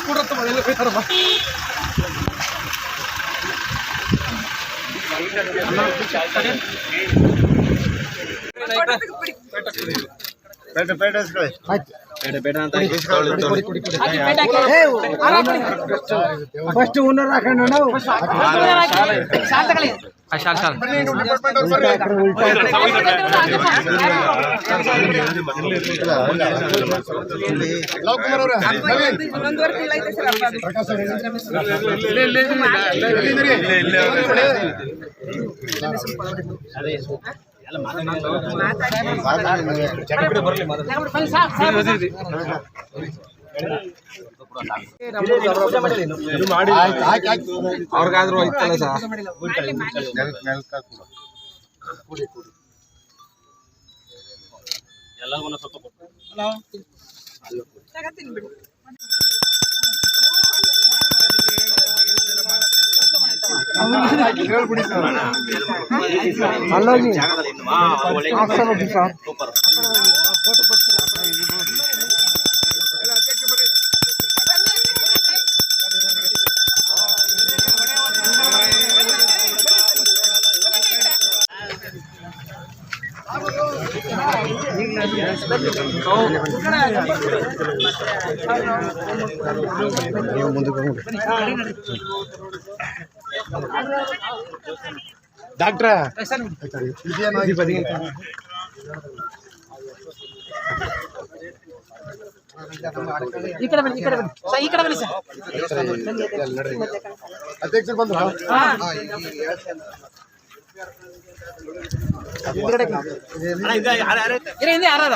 ಕೊಡತ್ತ ಮನೆಯಲ್ಲೇ ಬೈತಾರಮ್ಮ ಚಾಯ್ಸ್ पेट पेट इसको पेट पेट आता है इसको फर्स्ट ओनर रखना ना साल तक ले शाल शाल ले ले ले ले ಅವ್ರಿಗಾದ್ರೂ ಐತಲ್ಲ ಸರ್ ನೆಲಕ್- ನೆಲಕ್ ಹಾಕ್ಬಿಡು. ತಗತೀನಿ ಬಿಡು ಅಲ್ಲೋಗಿ ಹಾಕ್ಸಲ್ಲ ಹೋಗಿ ಸರ್ ಡಾಕ್ಟ್ರ? ಈ ಕಡೆ ಬನ್ನಿ ಈ ಕಡೆ ಬನ್ನಿ. ಸರ್, ಈ ಕಡೆ ಬನ್ನಿ ಸರ್. ಅಧ್ಯಕ್ಷರು ಬಂದ್ರ? ಇರಿ, ಹಿಂದೆ ಯಾರು?